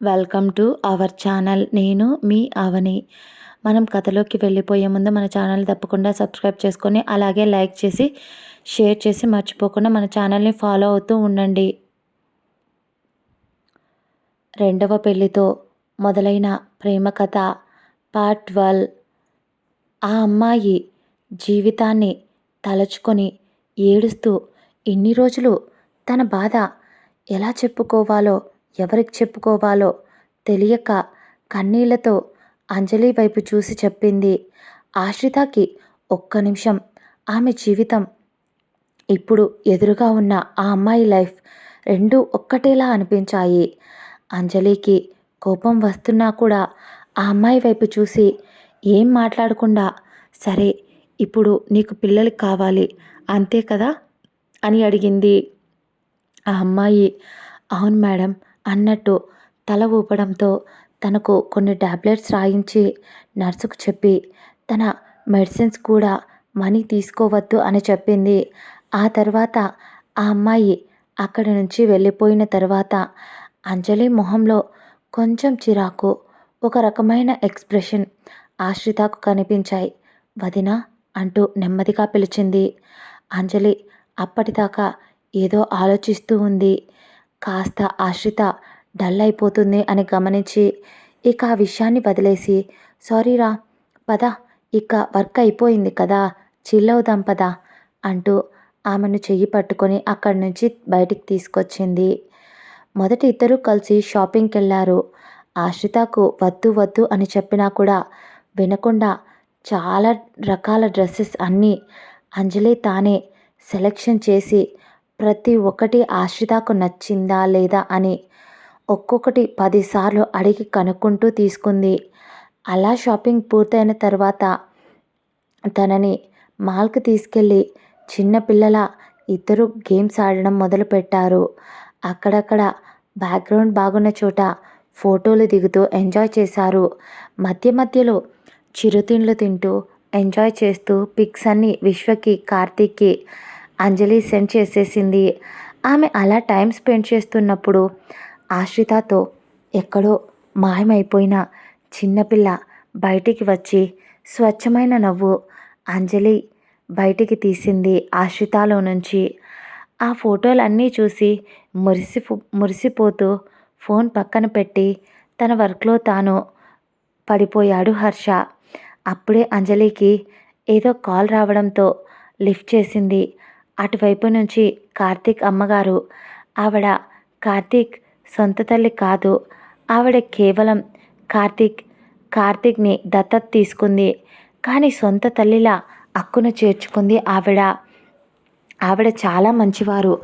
Welcome to our channel. నేను మీ అవని. మనం కథలోకి వెళ్ళిపోయే ముందు మన ఛానల్ తప్పకుండా సబ్స్క్రైబ్ చేసుకొని అలాగే లైక్ చేసి షేర్ చేసి మర్చిపోకుండా మన ఛానల్ని ఫాలో అవుతూ ఉండండి. రెండవ పెళ్ళితో మొదలైన ప్రేమ కథ పార్ట్ ట్వెల్వ్. ఆ అమ్మాయి జీవితాన్ని తలుచుకొని ఏడుస్తూ ఇన్ని రోజులు తన బాధ ఎలా చెప్పుకోవాలో ఎవరికి చెప్పుకోవాలో తెలియక కన్నీళ్ళతో అంజలి వైపు చూసి చెప్పింది. ఆశ్రితకి ఒక్క నిమిషం ఆమె జీవితం ఇప్పుడు ఎదురుగా ఉన్న ఆ అమ్మాయి లైఫ్ రెండు ఒక్కటేలా అనిపించాయి. అంజలికి కోపం వస్తున్నా కూడా ఆ అమ్మాయి వైపు చూసి ఏం మాట్లాడకుండా సరే ఇప్పుడు నీకు పిల్లలు కావాలి అంతే కదా? అని అడిగింది. ఆ అమ్మాయి అవును మేడం అన్నట్టు తల ఊపడంతో తనకు కొన్ని టాబ్లెట్స్ రాయించి నర్సుకు చెప్పి తన మెడిసిన్స్ కూడా మనీ తీసుకోవద్దు అని చెప్పింది. ఆ తర్వాత ఆ అమ్మాయి అక్కడి నుంచి వెళ్ళిపోయిన తర్వాత అంజలి మొహంలో కొంచెం చిరాకు ఒక రకమైన ఎక్స్ప్రెషన్ ఆశ్రితకు కనిపించాయి. వదిన అంటూ నెమ్మదిగా పిలిచింది. అంజలి అప్పటిదాకా ఏదో ఆలోచిస్తూ ఉంది. కాస్త ఆశ్రిత డల్ అయిపోతుంది అని గమనించి ఇక ఆ విషయాన్ని వదిలేసి సారీరా పద ఇక వర్క్ అయిపోయింది కదా చిల్లవుదాం పద అంటూ ఆమెను చెయ్యి పట్టుకొని అక్కడి నుంచి బయటికి తీసుకొచ్చింది. మొదటి ఇద్దరు కలిసి షాపింగ్కి వెళ్ళారు. ఆశ్రితకు వద్దు వద్దు అని చెప్పినా కూడా వినకుండా చాలా రకాల డ్రెస్సెస్ అన్నీ అంజలి తానే సెలెక్షన్ చేసి ప్రతి ఒక్కటి ఆశ్రితకు నచ్చిందా లేదా అని ఒక్కొక్కటి పదిసార్లు అడిగి కనుక్కుంటూ తీసుకుంది. అలా షాపింగ్ పూర్తయిన తర్వాత తనని మాల్కి తీసుకెళ్ళి చిన్నపిల్లల ఇద్దరు గేమ్స్ ఆడడం మొదలుపెట్టారు అక్కడక్కడ బ్యాక్గ్రౌండ్ బాగున్న చోట ఫోటోలు దిగుతూ ఎంజాయ్ చేశారు. మధ్య మధ్యలో చిరుతిండ్లు తింటూ ఎంజాయ్ చేస్తూ పిక్స్ అన్ని విశ్వకి కార్తీక్కి అంజలి సెండ్ చేసేసింది. ఆమె అలా టైం స్పెండ్ చేస్తున్నప్పుడు ఆశ్రితతో ఎక్కడో మాయమైపోయిన చిన్నపిల్ల బయటికి వచ్చి స్వచ్ఛమైన నవ్వు అంజలి బయటికి తీసింది ఆశ్రితలో నుంచి. ఆ ఫోటోలన్నీ చూసి మురిసి మురిసిపోతూ ఫోన్ పక్కన పెట్టి తన వర్క్లో తాను పడిపోయాడు హర్ష. అప్పుడే అంజలికి ఏదో కాల్ రావడంతో లిఫ్ట్ చేసింది. అటువైపు నుంచి కార్తీక్ అమ్మగారు ఆవిడ కార్తీక్ సొంత తల్లి కాదు. ఆవిడ కేవలం కార్తీక్ కార్తీక్ని దత్తత తీసుకుంది. కానీ సొంత తల్లిలా అక్కును చేర్చుకుంది ఆవిడ. ఆవిడ చాలా మంచివారు.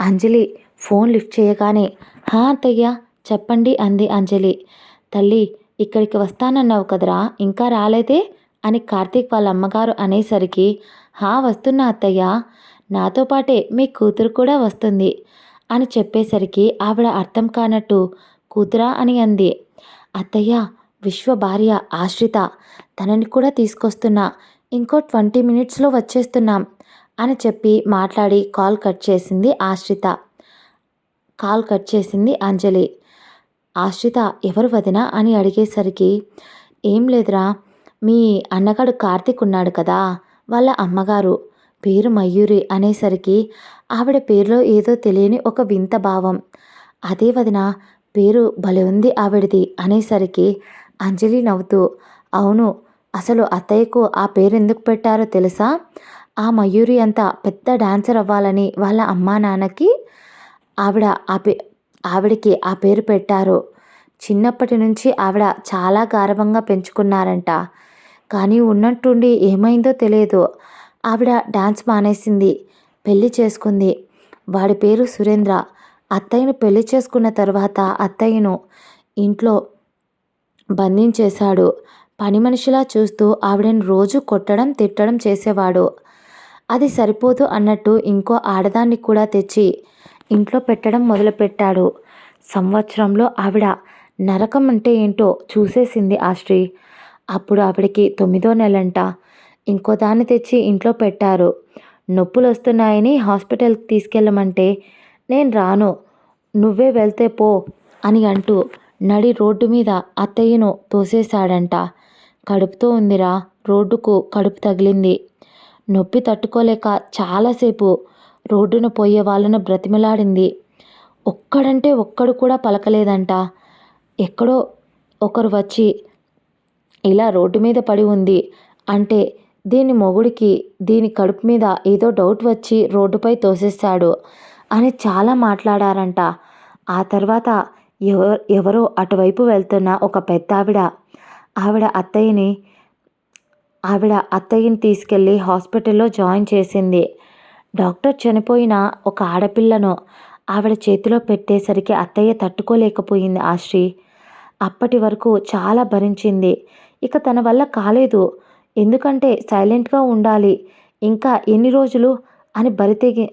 అంజలి ఫోన్ లిఫ్ట్ చేయగానే హా అత్తయ్య చెప్పండి అంది అంజలి. తల్లి ఇక్కడికి వస్తానన్నావు కదరా? ఇంకా రాలేదే? అని కార్తీక్ వాళ్ళ అమ్మగారు అనేసరికి హా వస్తున్నా అత్తయ్య. నాతో పాటే మీ కూతురు కూడా వస్తుంది అని చెప్పేసరికి ఆవిడ అర్థం కానట్టు కూతురా అని అంది. అత్తయ్య విశ్వ భార్య ఆశ్రిత తనని కూడా తీసుకొస్తున్నా ఇంకో ట్వంటీ మినిట్స్లో వచ్చేస్తున్నాం అని చెప్పి మాట్లాడి కాల్ కట్ చేసింది ఆశ్రిత. కాల్ కట్ చేసింది అంజలి. ఆశ్రిత ఎవరు వదినా అని అడిగేసరికి ఏం లేదురా మీ అన్నగాడు కార్తిక్ ఉన్నాడు కదా వాళ్ళ అమ్మగారు పేరు మయూరి అనేసరికి ఆవిడ పేరులో ఏదో తెలియని ఒక వింత భావం. అదే వదిన పేరు భలే ఉంది ఆవిడది అనేసరికి అంజలి నవ్వుతూ అవును అసలు అత్తయ్యకు ఆ పేరు ఎందుకు పెట్టారో తెలుసా? ఆ మయూరి అంత పెద్ద డాన్సర్ అవ్వాలని వాళ్ళ అమ్మా నాన్నకి ఆవిడ ఆ పే ఆవిడకి ఆ పేరు పెట్టారు. చిన్నప్పటి నుంచి ఆవిడ చాలా గారవంగా పెంచుకున్నారంట. కానీ ఉన్నట్టుండి ఏమైందో తెలియదు. ఆవిడ డాన్స్ మానేసింది పెళ్ళి చేసుకుంది. వాడి పేరు సురేంద్ర. అత్తయ్యను పెళ్ళి చేసుకున్న తర్వాత అత్తయ్యను ఇంట్లో బంధించేశాడు. పని మనిషిలా చూస్తూ ఆవిడని రోజు కొట్టడం తిట్టడం చేసేవాడు. అది సరిపోదు అన్నట్టు ఇంకో ఆడదాన్ని కూడా తెచ్చి ఇంట్లో పెట్టడం మొదలుపెట్టాడు. సంవత్సరంలో ఆవిడ నరకం అంటే ఏంటో చూసేసింది ఆ స్త్రీ. అప్పుడు ఆవిడకి తొమ్మిదో నెలంట. ఇంకో దాన్ని తెచ్చి ఇంట్లో పెట్టారు. నొప్పులు వస్తున్నాయని హాస్పిటల్కి తీసుకెళ్ళమంటే నేను రాను. నువ్వే వెళ్తే పో అని అంటూ నడి రోడ్డు మీద అత్తయ్యను తోసేశాడంట. కడుపుతో ఉందిరా రోడ్డుకు కడుపు తగిలింది. నొప్పి తట్టుకోలేక చాలాసేపు రోడ్డున పోయే వాళ్ళను బ్రతిమలాడింది. ఒక్కడంటే ఒక్కడు కూడా పలకలేదంట. ఎక్కడో ఒకరు వచ్చి ఇలా రోడ్డు మీద పడి ఉంది అంటే దీని మొగుడికి దీని కడుపు మీద ఏదో డౌట్ వచ్చి రోడ్డుపై తోసేశాడు అని చాలా మాట్లాడారంట. ఆ తర్వాత ఎవ ఎవరో అటువైపు వెళ్తున్న ఒక పెద్ద ఆవిడ ఆవిడ అత్తయ్యని ఆవిడ అత్తయ్యని తీసుకెళ్ళి హాస్పిటల్లో జాయిన్ చేసింది. డాక్టర్ చనిపోయిన ఒక ఆడపిల్లను ఆవిడ చేతిలో పెట్టేసరికి అత్తయ్య తట్టుకోలేకపోయింది ఆశ్రీ అప్పటి వరకు చాలా భరించింది. ఇక తన వల్ల కాలేదు. ఎందుకంటే సైలెంట్గా ఉండాలి. ఇంకా ఎన్ని రోజులు అని బరి తెగి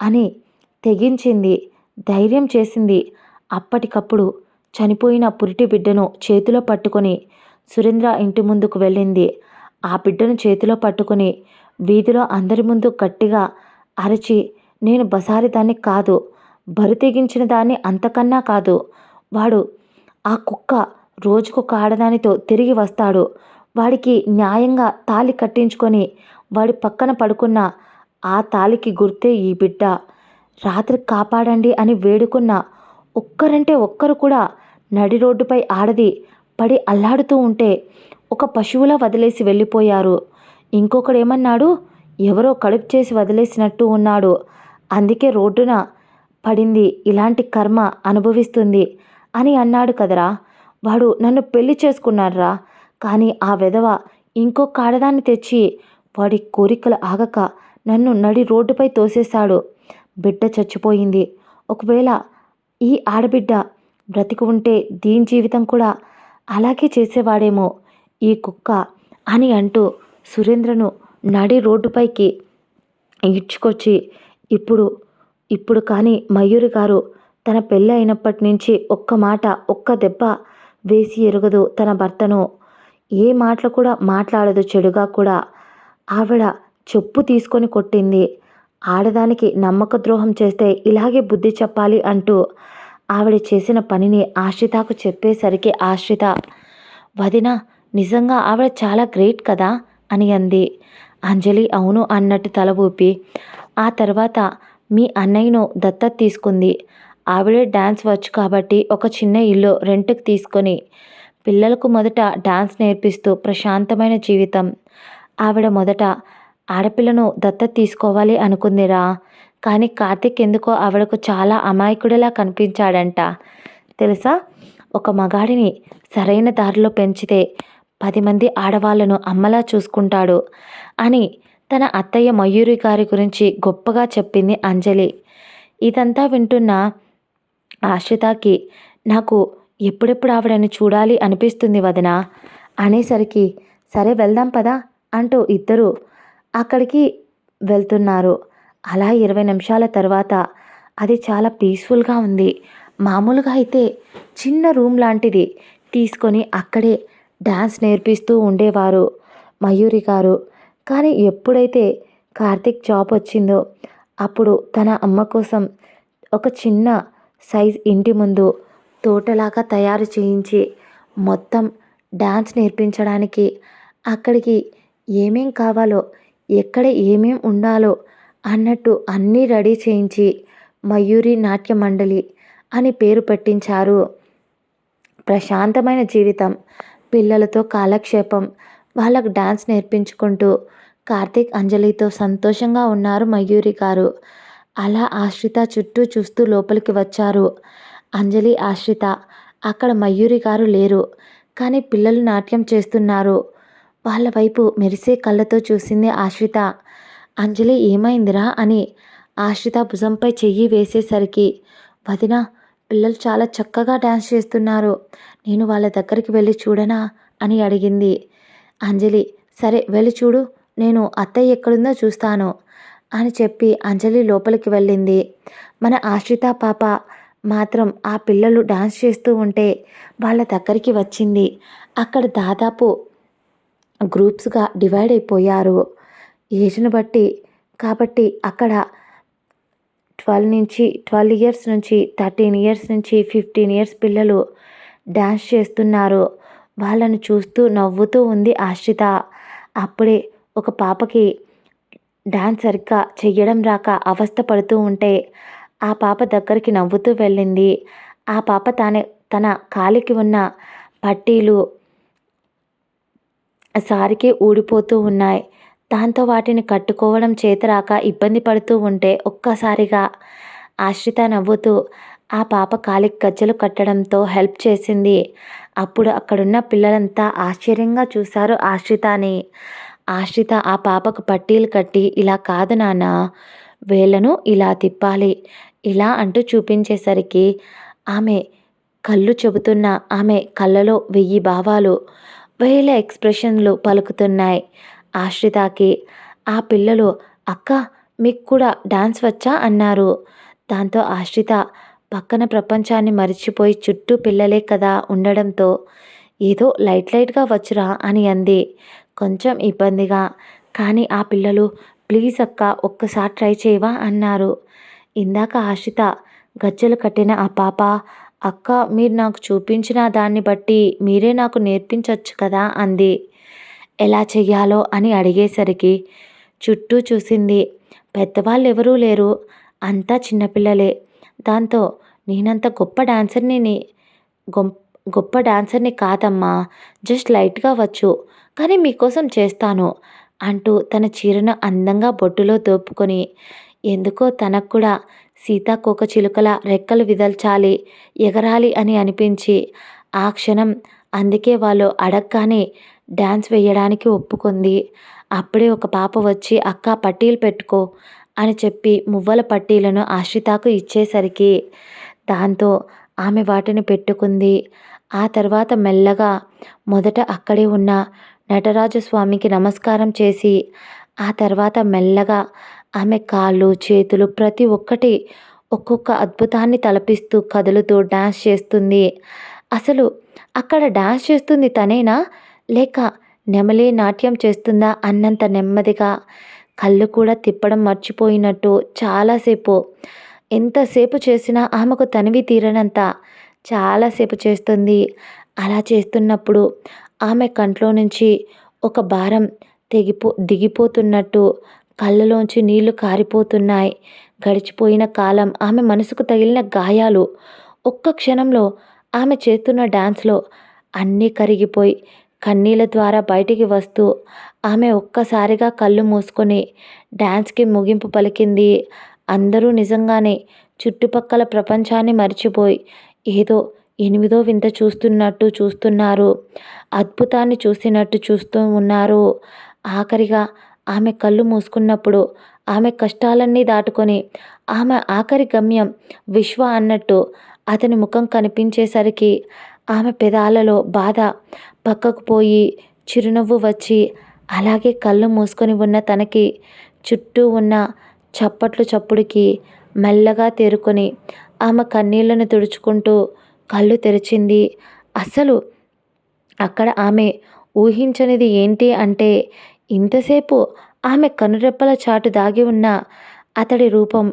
అని తెగించింది ధైర్యం చేసింది. అప్పటికప్పుడు చనిపోయిన పురిటి బిడ్డను చేతిలో పట్టుకొని సురేంద్ర ఇంటి ముందుకు వెళ్ళింది. ఆ బిడ్డను చేతిలో పట్టుకొని వీధిలో అందరి ముందు గట్టిగా అరచి నేను బసారి దాన్ని కాదు బరి తెగించిన దాన్ని అంతకన్నా కాదు. వాడు ఆ కుక్క రోజుకొక ఆడదానితో తిరిగి వస్తాడు. వాడికి న్యాయంగా తాలి కట్టించుకొని వాడి పక్కన పడుకున్న ఆ తాలికి గుర్తే ఈ బిడ్డ. రాత్రి కాపాడండి అని వేడుకున్న ఒక్కరంటే ఒక్కరు కూడా నడి రోడ్డుపై ఆడది పడి అల్లాడుతూ ఉంటే ఒక పశువులా వదిలేసి వెళ్ళిపోయారు. ఇంకొకడు ఏమన్నాడు ఎవరో కడుపు చేసి వదిలేసినట్టు ఉన్నాడు. అందుకే రోడ్డున పడింది ఇలాంటి కర్మ అనుభవిస్తుంది అని అన్నాడు కదరా. వాడు నన్ను పెళ్ళి చేసుకున్నాడ్రా. కానీ ఆ వెధవ ఇంకొక ఆడదాన్ని తెచ్చి వాడి కోరికలు ఆగక నన్ను నడి రోడ్డుపై తోసేశాడు. బిడ్డ చచ్చిపోయింది. ఒకవేళ ఈ ఆడబిడ్డ బ్రతికి ఉంటే దీని జీవితం కూడా అలాగే చేసేవాడేమో. ఈ కుక్క అని అంటూ సురేంద్రను నడి రోడ్డుపైకి ఈడ్చుకొచ్చి ఇప్పుడు ఇప్పుడు కానీ మయూరి గారు తన పెళ్ళి అయినప్పటి నుంచి ఒక్క మాట ఒక్క దెబ్బ వేసి ఎరగదు తన భర్తను. ఏ మాటలు కూడా మాట్లాడదు చెడుగా కూడా. ఆవిడ చెప్పు తీసుకొని కొట్టింది. ఆడదానికి నమ్మక ద్రోహం చేస్తే ఇలాగే బుద్ధి చెప్పాలి అంటూ ఆవిడ చేసిన పనిని ఆశ్రితకు చెప్పేసరికి ఆశ్రిత వదిన నిజంగా ఆవిడ చాలా గ్రేట్ కదా? అని అంది. అంజలి అవును అన్నట్టు తల ఊపి ఆ తర్వాత మీ అన్నయ్యను దత్తత తీసుకుంది. ఆవిడే డ్యాన్స్ వచ్చు కాబట్టి ఒక చిన్న ఇల్లు రెంట్కి తీసుకొని పిల్లలకు మొదట డాన్స్ నేర్పిస్తూ ప్రశాంతమైన జీవితం. ఆవిడ మొదట ఆడపిల్లను దత్తత తీసుకోవాలి అనుకుందిరా కానీ కార్తిక్ ఎందుకో ఆవిడకు చాలా అమాయకుడిలా కనిపించాడంట. తెలుసా? ఒక మగాడిని సరైన దారిలో పెంచితే పది మంది ఆడవాళ్ళను అమ్మలా చూసుకుంటాడు అని తన అత్తయ్య మయూరి గారి గురించి గొప్పగా చెప్పింది అంజలి. ఇదంతా వింటున్న ఆశ్రితకి నాకు ఎప్పుడెప్పుడు ఆవిడని చూడాలి అనిపిస్తుంది వదిన. అనేసరికి సరే వెళ్దాం పదా అంటూ ఇద్దరు అక్కడికి వెళ్తున్నారు. అలా ఇరవై నిమిషాల తర్వాత అది చాలా పీస్ఫుల్గా ఉంది. మామూలుగా అయితే చిన్న రూమ్ లాంటిది తీసుకొని అక్కడే డ్యాన్స్ నేర్పిస్తూ ఉండేవారు మయూరి గారు. కానీ ఎప్పుడైతే కార్తిక్ జాబ్ వచ్చిందో అప్పుడు తన అమ్మ కోసం ఒక చిన్న సైజ్ ఇంటి ముందు తోటలాగా తయారు చేయించి మొత్తం డ్యాన్స్ నేర్పించడానికి అక్కడికి ఏమేం కావాలో ఎక్కడ ఏమేం ఉండాలో అన్నట్టు అన్నీ రెడీ చేయించి మయూరి నాట్య మండలి అని పేరు పెట్టించారు. ప్రశాంతమైన జీవితం పిల్లలతో కాలక్షేపం వాళ్ళకు డాన్స్ నేర్పించుకుంటూ కార్తీక్ అంజలితో సంతోషంగా ఉన్నారు మయూరి గారు. అలా ఆశ్రిత చుట్టూ చూస్తూ లోపలికి వచ్చారు. అంజలి ఆశ్రిత. అక్కడ మయూరి గారు లేరు. కానీ పిల్లలు నాట్యం చేస్తున్నారు. వాళ్ళ వైపు మెరిసే కళ్ళతో చూసింది ఆశ్రిత. అంజలి ఏమైందిరా అని ఆశ్రిత భుజంపై చెయ్యి వేసేసరికి వదిన పిల్లలు చాలా చక్కగా డ్యాన్స్ చేస్తున్నారు. నేను వాళ్ళ దగ్గరికి వెళ్ళి చూడనా అని అడిగింది. అంజలి సరే వెళ్ళి చూడు. నేను అత్తయ్య ఎక్కడుందో చూస్తాను అని చెప్పి అంజలి లోపలికి వెళ్ళింది. మన ఆశ్రిత పాప మాత్రం ఆ పిల్లలు డాన్స్ చేస్తూ ఉంటే వాళ్ళ దగ్గరికి వచ్చింది. అక్కడ దాదాపు గ్రూప్స్గా డివైడ్ అయిపోయారు. ఏజ్ను బట్టి కాబట్టి అక్కడ ట్వెల్వ్ నుంచి ట్వెల్వ్ ఇయర్స్ నుంచి థర్టీన్ ఇయర్స్ నుంచి ఫిఫ్టీన్ ఇయర్స్ పిల్లలు డ్యాన్స్ చేస్తున్నారు. వాళ్ళను చూస్తూ నవ్వుతూ ఉంది ఆశ్రిత. అప్పుడే ఒక పాపకి డ్యాన్స్ సరిగ్గా చెయ్యడం రాక అవస్థ పడుతూ ఉంటే ఆ పాప దగ్గరికి నవ్వుతూ వెళ్ళింది. ఆ పాప తానే తన కాలికి ఉన్న పట్టీలు సారికి ఊడిపోతూ ఉన్నాయి. దాంతో వాటిని కట్టుకోవడం చేతరాక ఇబ్బంది పడుతూ ఉంటే ఒక్కసారిగా ఆశ్రిత నవ్వుతూ ఆ పాప కాలికి గజ్జలు కట్టడంతో హెల్ప్ చేసింది. అప్పుడు అక్కడున్న పిల్లలంతా ఆశ్చర్యంగా చూశారు ఆశ్రితని. ఆశ్రిత ఆ పాపకు పట్టీలు కట్టి ఇలా కాదు నాన్న వేళ్ళను ఇలా తిప్పాలి. ఇలా అంటూ చూపించేసరికి ఆమె కళ్ళు చెబుతున్న ఆమె కళ్ళలో వెయ్యి భావాలు వేల ఎక్స్ప్రెషన్లు పలుకుతున్నాయి. ఆశ్రితకి ఆ పిల్లలు అక్క మీకు కూడా డాన్స్ వచ్చా? అన్నారు. దాంతో ఆశ్రిత పక్కన ప్రపంచాన్ని మరిచిపోయి చుట్టూ పిల్లలే కదా ఉండడంతో ఏదో లైట్ లైట్గా వచ్చురా అని అంది. కొంచెం ఇబ్బందిగా కానీ ఆ పిల్లలు ప్లీజ్ అక్క ఒక్కసారి ట్రై చేయవా అన్నారు. ఇందాక ఆశిత గజ్జలు కట్టిన ఆ పాప అక్క మీరు నాకు చూపించిన దాన్ని బట్టి మీరే నాకు నేర్పించవచ్చు కదా అంది. ఎలా చెయ్యాలో అని అడిగేసరికి చుట్టూ చూసింది. పెద్దవాళ్ళు ఎవరూ లేరు. అంతా చిన్నపిల్లలే. దాంతో నేనంత గొప్ప డాన్సర్ని గొప్ప డాన్సర్ని కాదమ్మా. జస్ట్ లైట్గా వచ్చు. కానీ మీకోసం చేస్తాను అంటూ తన చీరను అందంగా బొట్టులో దోపుకొని ఎందుకో తనకు కూడా సీతాకోక చిలుకల రెక్కలు విదల్చాలి ఎగరాలి అని అనిపించి ఆ క్షణం అందుకే వాళ్ళు అడగగానే డ్యాన్స్ వేయడానికి ఒప్పుకుంది. అప్పుడే ఒక పాప వచ్చి అక్క పట్టీలు పెట్టుకో అని చెప్పి మువ్వల పట్టీలను ఆశ్రితకు ఇచ్చేసరికి దాంతో ఆమె వాటిని పెట్టుకుంది. ఆ తర్వాత మెల్లగా మొదట అక్కడే ఉన్న నటరాజస్వామికి నమస్కారం చేసి ఆ తర్వాత మెల్లగా ఆమె కాళ్ళు చేతులు ప్రతి ఒక్కటి ఒక్కొక్క అద్భుతాన్ని తలపిస్తూ కదులుతూ డ్యాన్స్ చేస్తుంది. అసలు అక్కడ డ్యాన్స్ చేస్తుంది తనేనా? లేక నెమలి నాట్యం చేస్తుందా అన్నంత నెమ్మదిగా? కళ్ళు కూడా తిప్పడం మర్చిపోయినట్టు చాలాసేపు. ఎంతసేపు చేసినా ఆమెకు తనివి తీరనంత చాలాసేపు చేస్తుంది. అలా చేస్తున్నప్పుడు ఆమె కంట్లో నుంచి ఒక భారం తెగిపో దిగిపోతున్నట్టు కళ్ళలోంచి నీళ్ళు కారిపోతున్నాయి. గడిచిపోయిన కాలం ఆమె మనసుకు తగిలిన గాయాలు. ఒక్క క్షణంలో ఆమె చేస్తున్న డ్యాన్స్లో అన్నీ కరిగిపోయి కన్నీళ్ళ ద్వారా బయటికి వస్తూ ఆమె ఒక్కసారిగా కళ్ళు మూసుకొని డ్యాన్స్కి ముగింపు పలికింది. అందరూ నిజంగానే చుట్టుపక్కల ప్రపంచాన్ని మర్చిపోయి ఏదో ఎనిమిదో వింత చూస్తున్నట్టు చూస్తున్నారు. అద్భుతాన్ని చూసినట్టు చూస్తూ ఉన్నారు. ఆఖరిగా ఆమె కళ్ళు మూసుకున్నప్పుడు ఆమె కష్టాలన్నీ దాటుకొని ఆమె ఆఖరి గమ్యం విశ్వ అన్నట్టు అతని ముఖం కనిపించేసరికి ఆమె పెదాలలో బాధ పక్కకు పోయి చిరునవ్వు వచ్చి అలాగే కళ్ళు మూసుకొని ఉన్న తనకి చుట్టూ ఉన్న చప్పట్లు చప్పుడుకి మెల్లగా తేరుకొని ఆమె కన్నీళ్ళను తుడుచుకుంటూ కళ్ళు తెరిచింది. అసలు అక్కడ ఆమె ఊహించనిది ఏంటి అంటే ఇంతసేపు ఆమె కనురెప్పల చాటు దాగి ఉన్న అతడి రూపం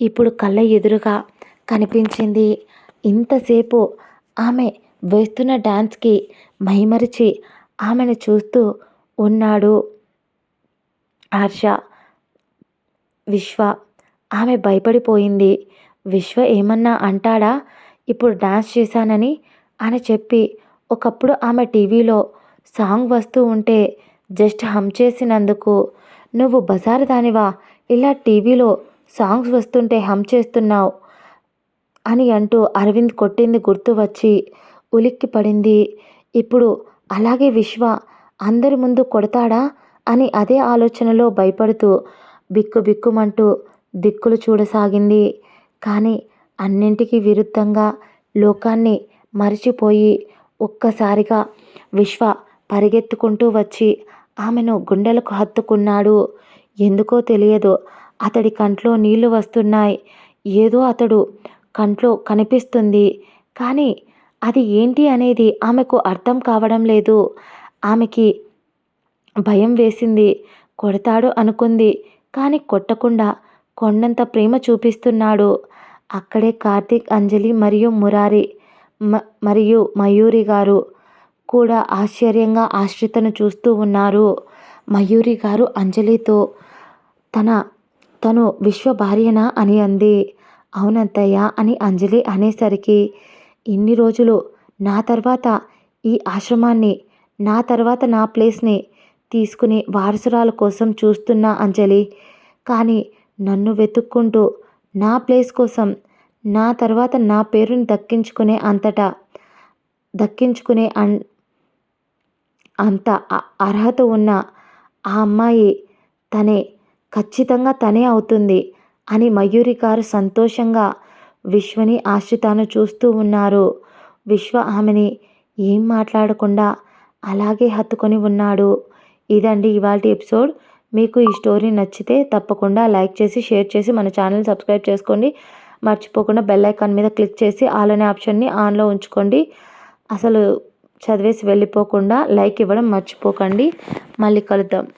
ఇప్పుడు కళ్ళ ఎదురుగా కనిపించింది. ఇంతసేపు ఆమె వేస్తున్న డ్యాన్స్కి మైమరిచి ఆమెను చూస్తూ ఉన్నాడు హర్ష. విశ్వ ఆమె భయపడిపోయింది. విశ్వ ఏమన్నా అంటాడా? ఇప్పుడు డాన్స్ చేశానని అని చెప్పి ఒకప్పుడు ఆమె టీవీలో సాంగ్ వస్తూ ఉంటే జస్ట్ హమ్ చేసినందుకు. నువ్వు బజారు దానివా? ఇలా టీవీలో సాంగ్స్ వస్తుంటే హమ్ చేస్తున్నావు అని అంటూ అరవింద్ కొట్టింది గుర్తు వచ్చి ఉలిక్కి పడింది. ఇప్పుడు అలాగే విశ్వ అందరి ముందు కొడతాడా అని అదే ఆలోచనలో భయపడుతూ బిక్కు బిక్కుమంటూ దిక్కులు చూడసాగింది. కానీ అన్నింటికి విరుద్ధంగా లోకాన్ని మరిచిపోయి ఒక్కసారిగా విశ్వ పరిగెత్తుకుంటూ వచ్చి ఆమెను గుండెలకు హత్తుకున్నాడు. ఎందుకో తెలియదు. అతడి కంట్లో నీళ్ళు వస్తున్నాయి. ఏదో అతడు కంట్లో కనిపిస్తుంది. కానీ అది ఏంటి అనేది ఆమెకు అర్థం కావడం లేదు. ఆమెకి భయం వేసింది. కొడతాడు అనుకుంది. కానీ కొట్టకుండా కొండంత ప్రేమ చూపిస్తున్నాడు. అక్కడే కార్తీక్ అంజలి మరియు మురారి మ మరియు మయూరి గారు కూడా ఆశ్చర్యంగా ఆశ్రితను చూస్తూ ఉన్నారు. మయూరి గారు అంజలితో తన తను విశ్వ భార్యనా అని అంది. అవునత్తయ్య అని అంజలి అనేసరికి ఇన్ని రోజులు నా తర్వాత ఈ ఆశ్రమాన్ని నా తర్వాత నా ప్లేస్ని తీసుకుని వారసురాల కోసం చూస్తున్న అంజలి కానీ నన్ను వెతుక్కుంటూ నా ప్లేస్ కోసం నా తర్వాత నా పేరుని దక్కించుకునే అంతటా దక్కించుకునే అన్ అంత అర్హత ఉన్న ఆ అమ్మాయి తనే ఖచ్చితంగా తనే అవుతుంది అని మయూరి గారు సంతోషంగా విశ్వని ఆశ్రితాను చూస్తూ ఉన్నారు. విశ్వ ఆమెని ఏం మాట్లాడకుండా అలాగే హత్తుకొని ఉన్నాడు. ఇదండి ఇవాళ ఎపిసోడ్. మీకు ఈ స్టోరీ నచ్చితే తప్పకుండా లైక్ చేసి షేర్ చేసి మన ఛానల్ సబ్స్క్రైబ్ చేసుకోండి. మర్చిపోకుండా బెల్ ఐకాన్ మీద క్లిక్ చేసి ఆల్ అనే ఆప్షన్ని ఆన్లో ఉంచుకోండి. అసలు చదివేసి వెళ్ళిపోకుండా లైక్ ఇవ్వడం మర్చిపోకండి. మళ్ళీ కలుద్దాం.